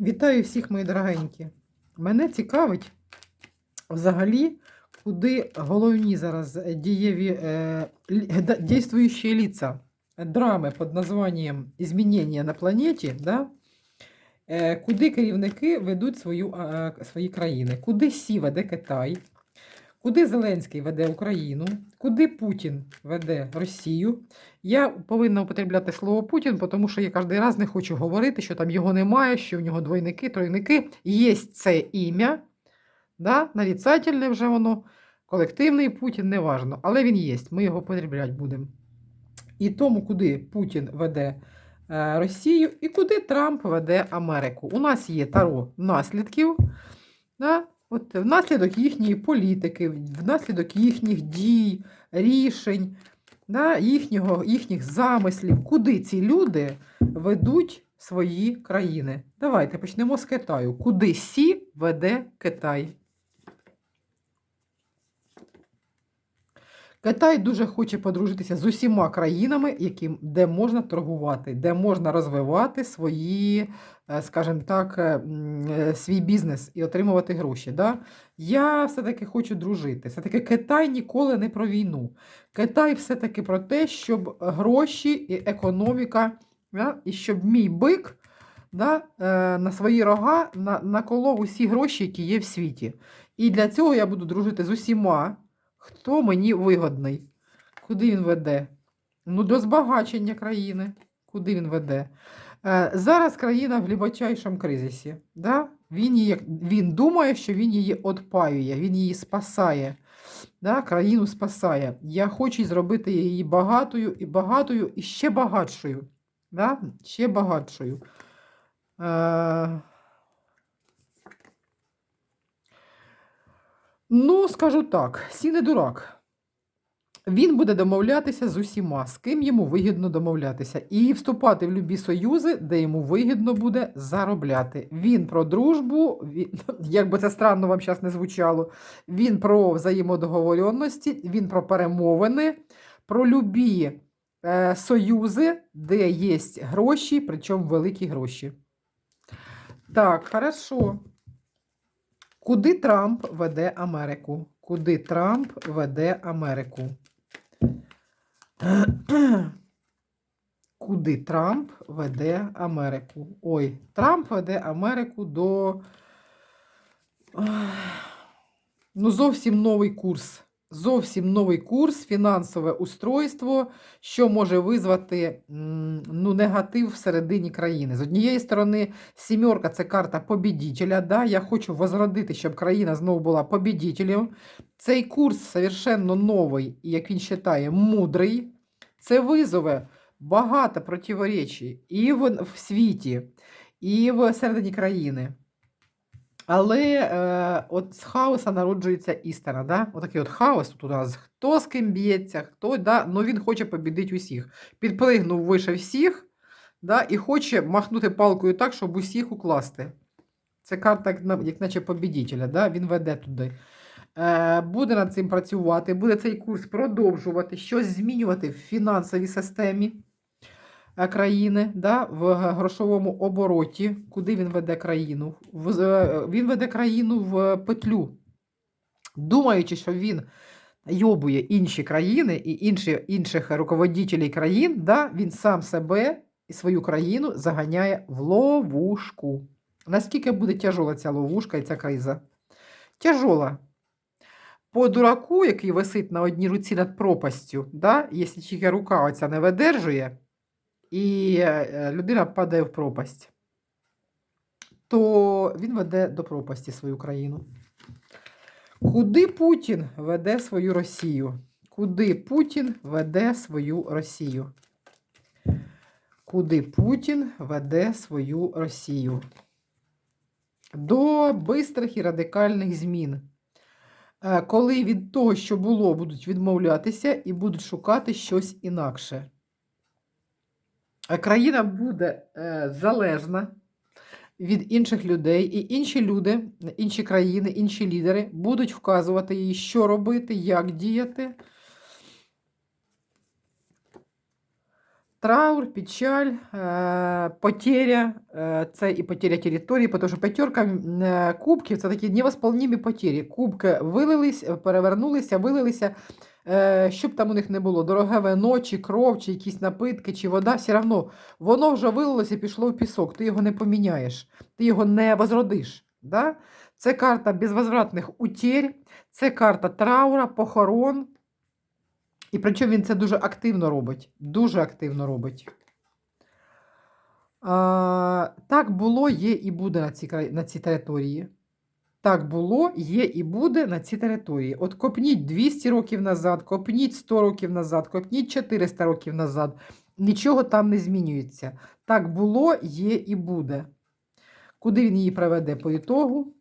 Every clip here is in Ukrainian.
Вітаю всіх, мої дорогенькі. Мене цікавить взагалі, куди головні зараз дієві е, дійствуючі ліца драми під названням Змінення на планеті, да? е, куди керівники ведуть свою, е, свої країни, куди Сі веде Китай, куди Зеленський веде Україну, куди Путін веде Росію. Я повинна употребляти слово Путін, тому що я кожен раз не хочу говорити, що там його немає, що в нього двойники, тройники. Є це ім'я, да? нарицательне вже воно, колективний Путін, неважно, але він є, ми його потребляти будемо. І тому, куди Путін веде е, Росію і куди Трамп веде Америку. У нас є таро наслідків. Да? От внаслідок їхньої політики, внаслідок їхніх дій, рішень, да, їхнього, їхніх замислів, куди ці люди ведуть свої країни. Давайте почнемо з Китаю. Куди Сі веде Китай? Китай дуже хоче подружитися з усіма країнами, яким, де можна торгувати, де можна розвивати свої, е, скажімо так, е, е, свій бізнес і отримувати гроші. Да? Я все-таки хочу дружити. Все-таки Китай ніколи не про війну. Китай все-таки про те, щоб гроші і економіка, да? і щоб мій бик да? на свої рога наколов усі гроші, які є в світі. І для цього я буду дружити з усіма. Хто мені вигодний? Куди він веде? Ну, до збагачення країни. Куди він веде? Е, зараз країна в глибочайшому кризисі. Да? Він, її, він думає, що він її отпаює, він її спасає. Да? Країну спасає. Я хочу зробити її багатою і багатою і ще багатшою. Да? Ще багатшою. Е, Ну, скажу так, Сі не дурак. Він буде домовлятися з усіма, з ким йому вигідно домовлятися, і вступати в любі союзи, де йому вигідно буде заробляти. Він про дружбу, він, як би це странно вам зараз не звучало, він про взаємодоговоренності, він про перемовини, про любі е, союзи, де є гроші, причому великі гроші. Так, хорошо. Куди Трамп веде Америку? Куди Трамп веде Америку? Куди Трамп веде Америку? Ой, Трамп веде Америку до ну, зовсім новий курс. Зовсім новий курс, фінансове устройство, що може визвати ну, негатив всередині країни. З однієї сторони, сімерка це карта побідітеля. Да? Я хочу возродити, щоб країна знову була побідітелем. Цей курс совершенно новий, і, як він вважає, мудрий. Це визове багато противоречій і в, в світі, і в середині країни. Але е, от з хаоса народжується істина. Да? Отакий от хаос тут у нас. Хто з ким б'ється, хто, да? ну він хоче побідити усіх. Підплигнув вище всіх да? і хоче махнути палкою так, щоб усіх укласти. Це карта, як, наче побідітеля, да? він веде туди. Е, буде над цим працювати, буде цей курс продовжувати, щось змінювати в фінансовій системі країни, да, в грошовому обороті, куди він веде країну. Е, Він веде країну в петлю, думаючи, що він йобує інші країни і інші, інших руководителів країн, да, він сам себе і свою країну заганяє в ловушку. Наскільки буде тяжола ця ловушка і ця криза? Тяжола. По дураку, який висить на одній руці над пропастю, да, якщо тільки рука оця не видержує, і е, людина падає в пропасть, то він веде до пропасті свою країну. Куди Путін веде свою Росію? Куди Путін веде свою Росію? Куди Путін веде свою Росію? До бистрих і радикальних змін. Е, Коли від того, що було, будуть відмовлятися і будуть шукати щось інакше. Е, Країна буде е, залежна від інших людей, і інші люди, інші країни, інші лідери будуть вказувати їй, що робити, як діяти. Траур, печаль, е, потеря, це і потеря території, тому що п'ятерка кубків це такі невосполнімі потері. Кубки вилились, перевернулися, вилилися. Е, що б там у них не було, дороге вино, чи кров, чи якісь напитки, чи вода, все одно воно вже вилилося і пішло в пісок. Ти його не поміняєш, ти його не возродиш. Да? Це карта безвозвратних утерь, це карта траура, похорон. І причому він це дуже активно робить. Дуже активно робить. А, так було, є і буде на цій, на цій території. Так було, є і буде на цій території. От копніть 200 років назад, копніть 100 років назад, копніть 400 років назад. Нічого там не змінюється. Так було, є і буде. Куди він її приведе по ітогу?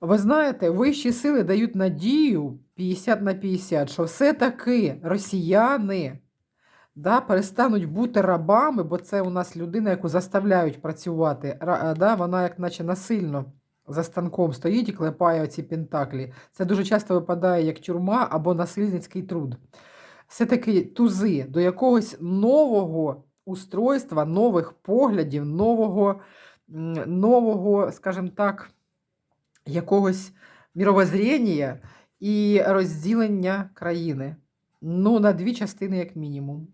Ви знаєте, вищі сили дають надію 50 на 50, що все-таки росіяни да, перестануть бути рабами, бо це у нас людина, яку заставляють працювати. Да, вона як наче насильно за станком стоїть і клепає оці пентаклі. Це дуже часто випадає як тюрма або насильницький труд. Все-таки тузи до якогось нового устройства, нових поглядів, нового, нового, скажімо так, якогось мировоззрення і розділення країни. Ну, на дві частини, як мінімум.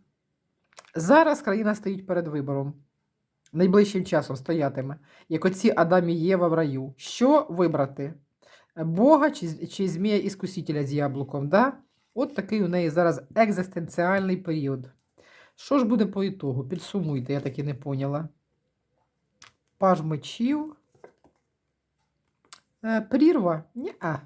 Зараз країна стоїть перед вибором. Найближчим часом стоятиме, як оці Адам і Єва в раю. Що вибрати? Бога чи, чи змія іскусителя з яблуком? Да? От такий у неї зараз екзистенціальний період. Що ж буде по ітогу? Підсумуйте, я таки не поняла. Паж мечів. Е, Прірва? Ні-а.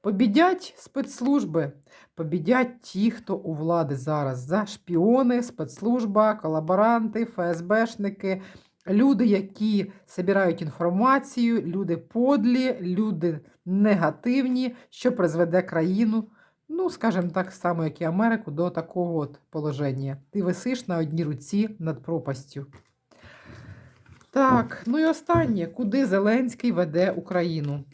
Побідять спецслужби, побідять ті, хто у влади зараз. За шпіони, спецслужба, колаборанти, ФСБшники, люди, які збирають інформацію, люди подлі, люди негативні, що призведе країну, ну, скажімо так само, як і Америку, до такого от положення. Ти висиш на одній руці над пропастю. Так, ну і останнє. Куди Зеленський веде Україну?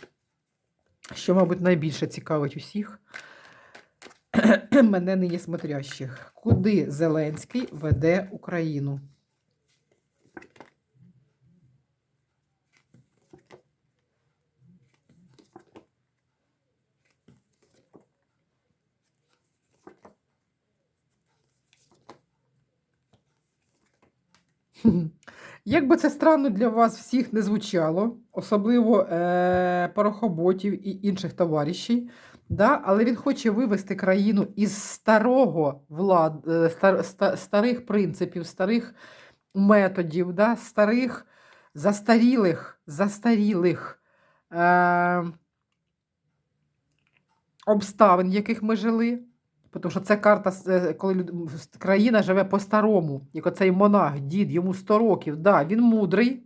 Що, мабуть, найбільше цікавить усіх мене нині смотрящих. Куди Зеленський веде Україну? Як би це странно для вас всіх не звучало, особливо е- порохоботів і інших товаришів, да? але він хоче вивести країну із старого влад... е, стар... ста- старих принципів, старих методів, да? старих застарілих, застарілих е... обставин, в яких ми жили. Тому що це карта, е, коли країна живе по-старому, як оцей монах, дід, йому 100 років. Да, він мудрий.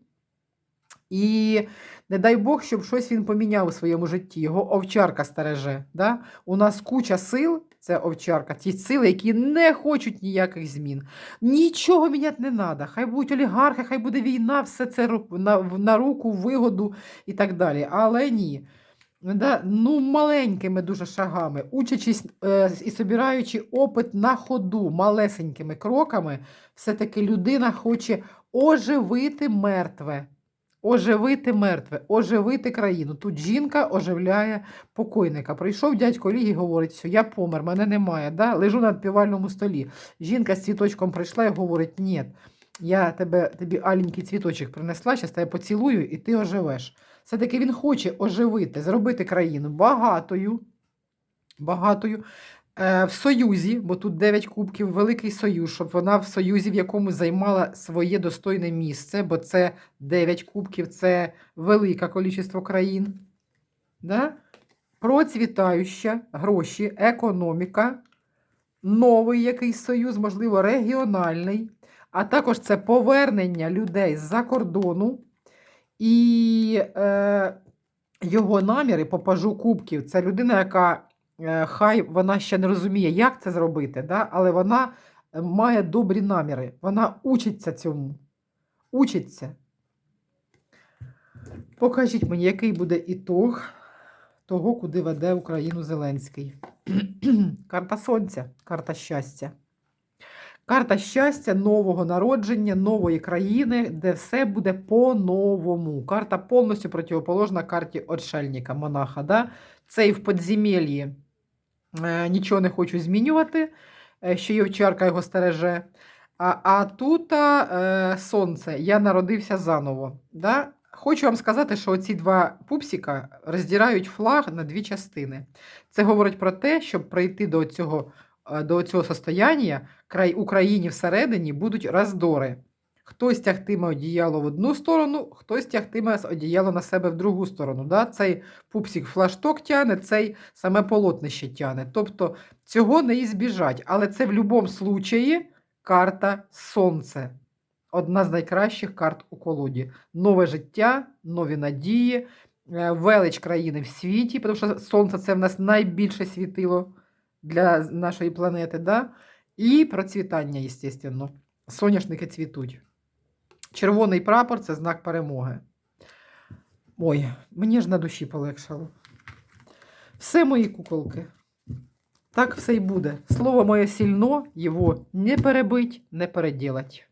І не дай Бог, щоб щось він поміняв у своєму житті. Його овчарка стереже. Да? У нас куча сил, це овчарка, ті сили, які не хочуть ніяких змін. Нічого міняти не треба. Хай будуть олігархи, хай буде війна, все це на, на руку, вигоду і так далі. Але ні. Да, ну, маленькими дуже шагами, учачись е, і собираючи опит на ходу малесенькими кроками, все-таки людина хоче оживити мертве. Оживити мертве, оживити країну. Тут жінка оживляє покойника. Прийшов дядько Ліг і говорить, що я помер, мене немає. Да? Лежу на півальному столі. Жінка з цвіточком прийшла і говорить: ні, я тебе, тобі аленький цвіточок принесла, зараз тебе поцілую, і ти оживеш. Все-таки він хоче оживити, зробити країну багатою, багатою е, в Союзі, бо тут 9 кубків, Великий Союз, щоб вона в Союзі в якомусь займала своє достойне місце, бо це 9 кубків, це велике кількість країн. Да? Процвітаюча гроші, економіка, новий якийсь союз, можливо, регіональний, а також це повернення людей з-за кордону. І е, його наміри по пажу кубків це людина, яка е, хай вона ще не розуміє, як це зробити, да? але вона має добрі наміри. Вона учиться цьому. Учиться. Покажіть мені, який буде ітог того, куди веде Україну Зеленський. карта Сонця, карта щастя. Карта щастя, нового народження, нової країни, де все буде по-новому. Карта повністю противоположна карті отшельника, монаха. Да? Цей в подземеллі е, нічого не хочу змінювати, е, що Євчарка його стереже. А, а тут е, сонце, я народився заново. Да? Хочу вам сказати, що ці два пупсика роздирають флаг на дві частини. Це говорить про те, щоб прийти до цього, е, до цього состояння, край Україні всередині будуть роздори. Хтось тягтиме одіяло в одну сторону, хтось тягтиме одіяло на себе в другу сторону. Да? Цей пупсик флашток тяне, цей саме полотнище тяне. Тобто цього не ізбіжать. Але це в будь-якому случаї карта Сонце. Одна з найкращих карт у колоді. Нове життя, нові надії, е, велич країни в світі, тому що Сонце це в нас найбільше світило для нашої планети. Да? І процвітання, звісно. Соняшники цвітуть. Червоний прапор це знак перемоги. Ой, мені ж на душі полегшало. Все мої куколки. Так все й буде. Слово моє сильно, його не перебить, не переділать.